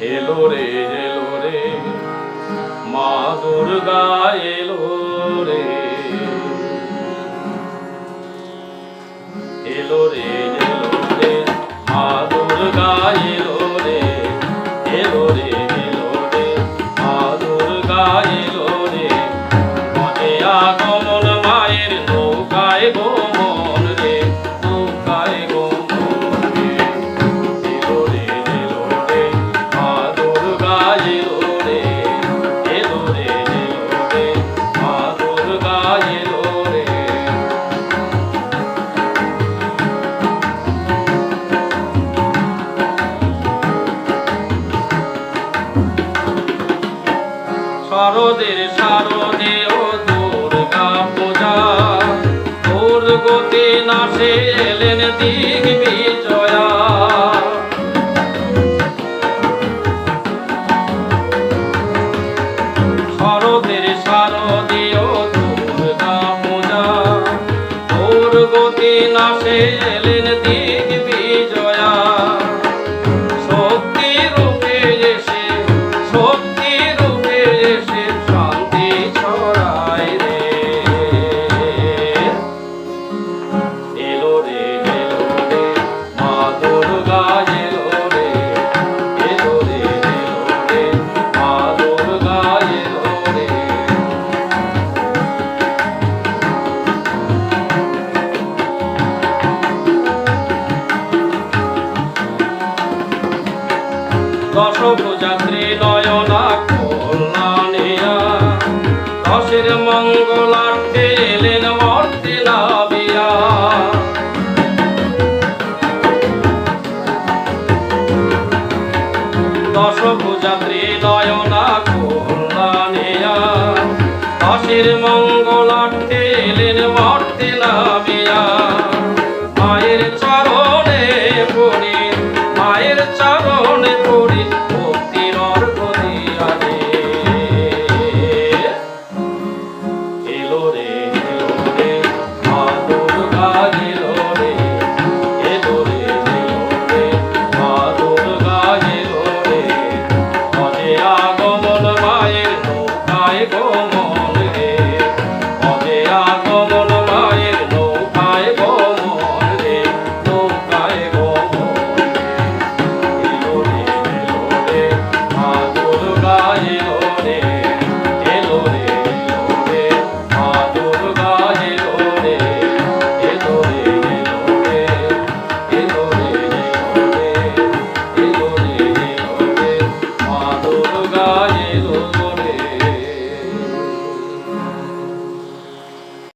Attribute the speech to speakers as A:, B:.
A: এলো রে এলো রে। মা দুর্গা এলো রে। এলো রে এলো রে। মা দুর্গা এলো রে। এলো রে এলো রে। মা দুর্গা এলো রে। মনে আগমন মায়ের নৌকায় শরদের শারদে ও দুর্গা পূজা। তোর গতি এলেন দিক বিজয়া শরদের শারদে ও দুর্গা পূজা। তোর গতি নাশে এলেন দিক দশভুজাত্রী নয়না কল্যাণিয়া দশের মঙ্গলার্থে এলেন মর্তে নাবিয়া দশভুজাত্রী নয়না কল্যাণিয়া দশের মঙ্গলার্থে এলেন মর্তে নাবিয়া মায়ের চরণে পড়ি, মায়ের চরণে গঙ্গায়